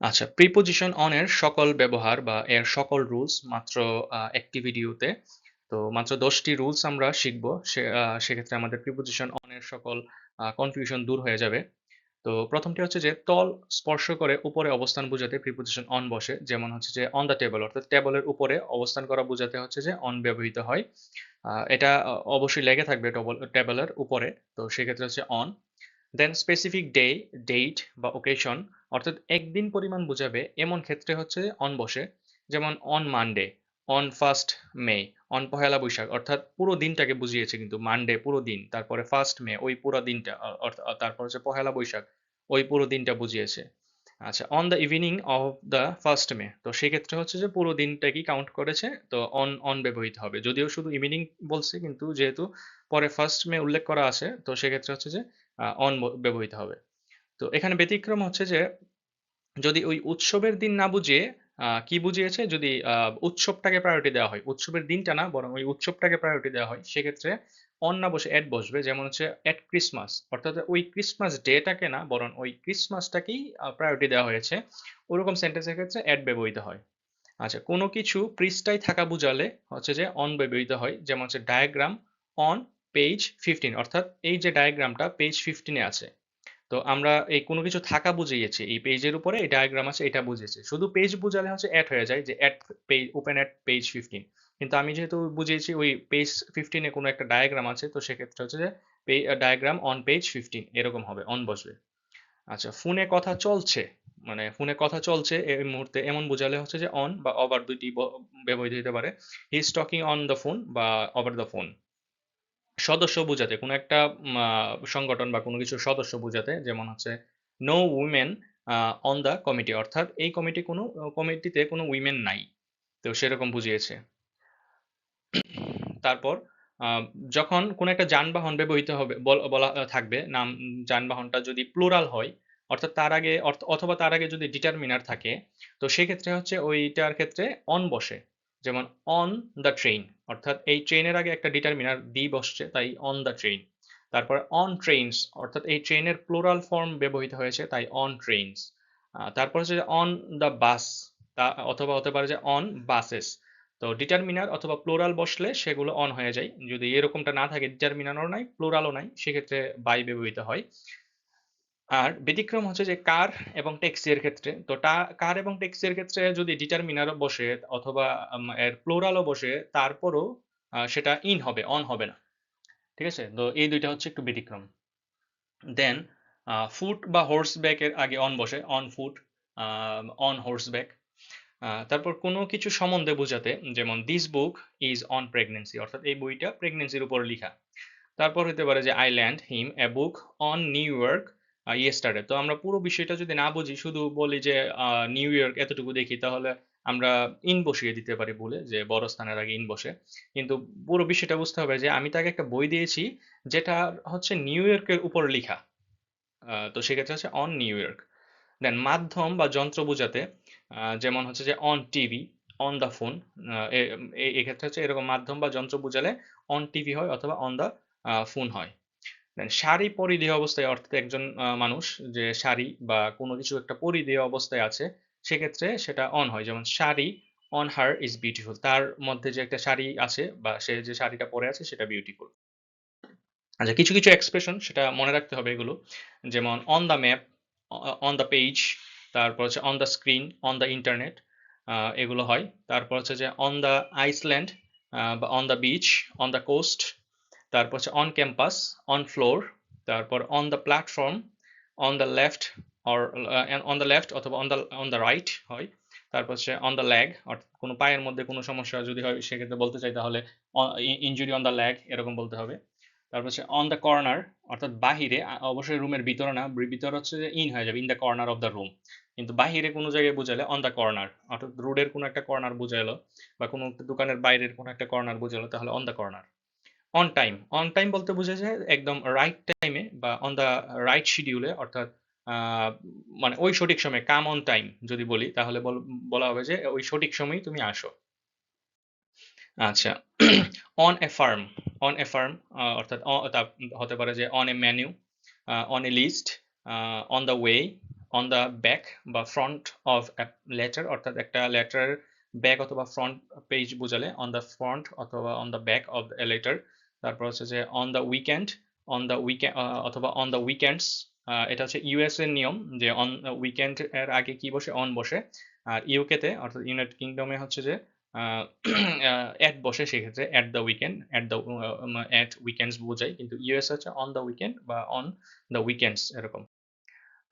আচ্ছা, preposition on এর সকল ব্যবহার বা এর সকল রুলস মাত্র একটি ভিডিওতে। তো মাত্র দশটি রুলস আমরা শিখব। সেক্ষেত্রে আমাদের প্রিপোজিশন অন এর সকল কনফিউশন দূর হয়ে যাবে। তো প্রথমটি হচ্ছে যে তল স্পর্শ করে উপরে অবস্থান বোঝাতে প্রিপোজিশন অন বসে। যেমন হচ্ছে যে অন দ্য টেবল অর্থাৎ টেবলের উপরে অবস্থান করা বোঝাতে হচ্ছে যে অন ব্যবহৃত হয়। এটা অবশ্যই লেগে থাকবে টবল টেবলের উপরে। তো সেক্ষেত্রে হচ্ছে on. Then specific day, date বা ওকেশন অর্থাৎ একদিন পরিমাণ বোঝাবে এমন ক্ষেত্রে হচ্ছে অন বসে। যেমন on Monday, on first May, on Pohela Boishakh অর্থাৎ পুরো দিনটাকে বুঝিয়েছে কিন্তু মানডে পুরো দিন। তারপরে ফার্স্ট মে ওই পুরো দিনটা তারপর হচ্ছে পহেলা বৈশাখ ওই পুরো দিনটা বুঝিয়েছে। আচ্ছা on the evening of the first May তো সেক্ষেত্রে হচ্ছে যে পুরো দিনটাকেই কাউন্ট করেছে। তো অন, অন ব্যবহৃত হবে। যদিও শুধু ইভিনিং বলছে কিন্তু যেহেতু পরে ফার্স্ট মে উল্লেখ করা আছে তো সেক্ষেত্রে হচ্ছে যে অন ব্যবহৃত হবে। তো এখানে ব্যতিক্রম হচ্ছে যে, যদি ওই উৎসবের দিন না বুঝিয়ে কি বুঝিয়েছে যদি উৎসবটাকে প্রায়োরিটি দেওয়া হয়। উৎসবের দিনটা না, বরং ওই উৎসবটাকে প্রায়োরিটি দেওয়া হয়। সেক্ষেত্রে অন না বসে এট বসবে। যেমন হচ্ছে এট ক্রিসমাস অর্থাৎ ওই ক্রিসমাস ডে টাকে না, বরং ওই ক্রিসমাসটাকেই প্রায়োরিটি দেওয়া হয়েছে। ওরকম সেন্টেন্সের ক্ষেত্রে এট ব্যবহৃত হয়। আচ্ছা কোনো কিছু পৃষ্ঠায় থাকা বুঝালে হচ্ছে যে অন ব্যবহৃত হয়। যেমন হচ্ছে ডায়াগ্রাম অন পেজ 15 অর্থাৎ এই যে ডায়াগ্রামটা পেজ ফিফটিনে আছে। তো আমরা এই কোনো কিছু থাকা বুঝিয়েছি। এই পেজের উপরে এই ডায়াগ্রাম আছে, এটা বুঝিয়েছি। শুধু পেজ বুঝালে হচ্ছে অ্যাড হয়ে যায়, যে at page open at page 15 কিন্তু আমি যেহেতু বুঝিয়েছি ওই পেজ ফিফটিনে কোনো একটা ডায়াগ্রাম আছে, তো সেক্ষেত্রে হচ্ছে যে ডায়াগ্রাম অন পেজ 15 এরকম হবে অন বসবে। আচ্ছা ফোনে কথা চলছে মানে ফোনে কথা চলছে এই মুহূর্তে এমন বোঝালে হচ্ছে যে অন বা ওভার দুইটি ব্যবহৃত হতে পারে। He is talking on the phone বা ওভার দ্য ফোন। সদস্য বুঝাতে, কোনো একটা সংগঠন বা কোনো কিছু সদস্য বুঝাতে, যেমন হচ্ছে no women on the committee অর্থাৎ এই কমিটি কোনো কমিটিতে কোনো উইমেন নাই। তো সেরকম বুঝিয়েছে। তারপর যখন কোনো একটা যানবাহন ব্যবহৃত হবে, বল থাকবে, নাম, যানবাহনটা যদি প্লুরাল হয়, অর্থাৎ তার আগে অথবা তার আগে যদি ডিটারমিনার থাকে, তো সেক্ষেত্রে হচ্ছে ওইটার ক্ষেত্রে অন বসে। যেমন অন দ্য ট্রেন অর্থাৎ এই ট্রেনের আগে একটা ডিটারমিনার দি বসছে তাই অন দ্য ট্রেন। তারপরে অন ট্রেনস অর্থাৎ এই ট্রেনের প্লুরাল ফর্ম ব্যবহৃত হয়েছে তাই অন ট্রেনস। তারপর হচ্ছে অন দ্য বাস তা অথবা হতে পারে যে অন বাসেস। তো ডিটারমিনার অথবা প্লোরাল বসলে সেগুলো অন হয়ে যায়। যদি এরকমটা না থাকে ডিটারমিনারও নাই, প্লুরালও নাই সেক্ষেত্রে বাই ব্যবহৃত হয়। আর ব্যতিক্রম হচ্ছে যে কার এবং ট্যাক্সি এর ক্ষেত্রে। তো কার এবং ট্যাক্সি এর ক্ষেত্রে যদি ডিটারমিনার বসে অথবা এর প্লোরালও বসে তারপরও সেটা ইন হবে, অন হবে না। ঠিক আছে? তো এই দুইটা হচ্ছে একটু ব্যতিক্রম। দেন ফুট বা হর্সব্যাক এর আগে অন বসে। On foot, on horseback. Back তারপর কোনো কিছু সম্বন্ধে বোঝাতে যেমন this book is on pregnancy অর্থাৎ এই বইটা প্রেগন্যান্সির উপর লিখা। তারপর হতে পারে যে I lent him a book on New York yesterday তো আমরা পুরো বিষয়টা যদি না বুঝি শুধু বলি যে নিউ ইয়র্ক এতটুকু দেখি তাহলে আমরা ইন বসিয়ে দিতে পারি বলে যে বড় স্থানের আগে ইন বসে। কিন্তু পুরো বিষয়টা বুঝতে হবে যে আমি তাকে একটা বই দিয়েছি যেটা হচ্ছে নিউ ইয়র্কের উপর লিখা। তো সেক্ষেত্রে হচ্ছে অন নিউ ইয়র্ক। দেন মাধ্যম বা যন্ত্র বোঝাতে যেমন হচ্ছে যে on TV, on the phone এক্ষেত্রে হচ্ছে এরকম মাধ্যম বা যন্ত্র বোঝালে অন টিভি হয় অথবা অন দ্য ফোন হয়। দেন শাড়ি পরিধেয় অবস্থায় অর্থাৎ একজন মানুষ যে শাড়ি বা কোনো কিছু একটা পরিধেয় অবস্থায় আছে সেক্ষেত্রে সেটা অন হয়। যেমন sari on her is beautiful তার মধ্যে যে একটা শাড়ি আছে বা সে যে শাড়িটা পরে আছে সেটা বিউটিফুল। আচ্ছা কিছু, কিছু এক্সপ্রেশন সেটা মনে রাখতে হবে এগুলো। যেমন on the map, on the page, তারপর হচ্ছে on the screen, on the internet এগুলো হয়। তারপর হচ্ছে যে অন দ্য আইসল্যান্ড বা on the beach, on the coast, তারপর হচ্ছে অন ক্যাম্পাস, অন ফ্লোর, তারপর on the platform, on the left or on the left অথবা on the on the right হয়। তারপর হচ্ছে অন দ্য লেগ অর্থাৎ কোনো পায়ের মধ্যে কোনো সমস্যা যদি হয় সেক্ষেত্রে বলতে চাই তাহলে ইনজুরি অন দ্য লেগ এরকম বলতে হবে। তারপর হচ্ছে অন দ্য কর্নার অর্থাৎ বাহিরে অবশ্যই রুমের ভিতরে না, ভিতরে হচ্ছে যে ইন হয়ে যাবে in the corner of the room. কিন্তু বাহিরে কোনো জায়গায় বুঝালে অন দ্য কর্নার অর্থাৎ রোডের কোনো একটা কর্নার বুঝাইলো বা কোনো দোকানের বাইরের কোনো একটা কর্নার বুঝালো তাহলে on the corner. On time, on time বলতে বোঝা যায় একদম রাইট টাইমে বা অন দ্য রাইট শিডিউলে অর্থাৎ মানে ওই সঠিক সময়ে কাম অন টাইম যদি বলি তাহলে বল হবে যে ওই সঠিক সময়েই তুমি আসো। আচ্ছা on a farm, on a farm অর্থাৎ হতে পারে যে on a menu, on a list, on the way, on the back বা ফ্রন্ট অফ লেটার অর্থাৎ একটা লেটার ব্যাক অথবা ফ্রন্ট পেজ বোঝালে অন দ্য ফ্রন্ট অথবা on the back of a letter তারপর হচ্ছে যে on the weekend on the weekend অথবা অন দ্য উইকেন্ডস এটা হচ্ছে ইউএস এর নিয়ম যে অন উইকেন্ড এর আগে কি বসে? অন বসে। আর ইউকে তে, অর্থাৎ ইউনাইটেড কিংডমে হচ্ছে যে অ্যাট বসে সেক্ষেত্রে at the weekend at the at weekends বোঝায়। কিন্তু ইউএস হচ্ছে অন দ্য উইকেন্ড বা অন দ্য উইকেন্ডস এরকম।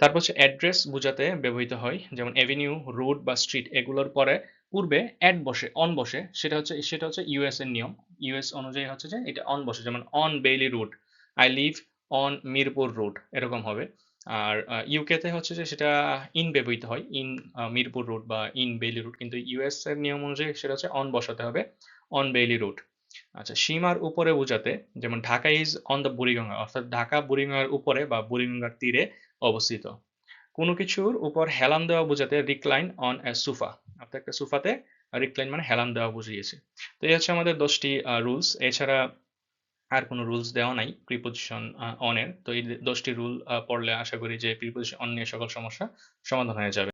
তারপর হচ্ছে অ্যাড্রেস বোঝাতে ব্যবহৃত হয়, যেমন অ্যাভিনিউ রোড বা স্ট্রিট এগুলোর পরে পূর্বে অ্যাড বসে অন বসে, সেটা হচ্ছে সেটা হচ্ছে ইউএস এর নিয়ম। ইউএস অনুযায়ী হচ্ছে যে এটা অন বসে, যেমন on Bailey road I live on Mirpur road এরকম হবে। আর ইউকে তে হচ্ছে যে সেটা ইন ব্যবহৃত হয় ইন মিরপুর রোড বা ইন বেইলি রুট কিন্তু ইউএস এর নিয়ম অনুযায়ী সেটা হচ্ছে অন বসাতে হবে অন বেইলি রুট আচ্ছা সীমার উপরে বোঝাতে যেমন Dhaka is on the Buriganga, অর্থাৎ ঢাকা বুড়িগঙ্গার উপরে বা বুড়িগঙ্গার তীরে অবস্থিত। কোনো কিছুর উপর হেলান দেওয়া বোঝাতে রিক্লাইন অন এ সুফা অর্থাৎ একটা সুফাতে রিক্লাইন মানে হেলান দেওয়া বুঝিয়েছে। তো এই হচ্ছে আমাদের দশটি রুলস এছাড়া আর কোনো রুলস দেওয়া নাই প্রিপোজিশন অনের তো এই দশটি রুল পড়লে আশা করি যে প্রিপোজিশন অন নিয়ে সকল সমস্যা সমাধান হয়ে যাবে।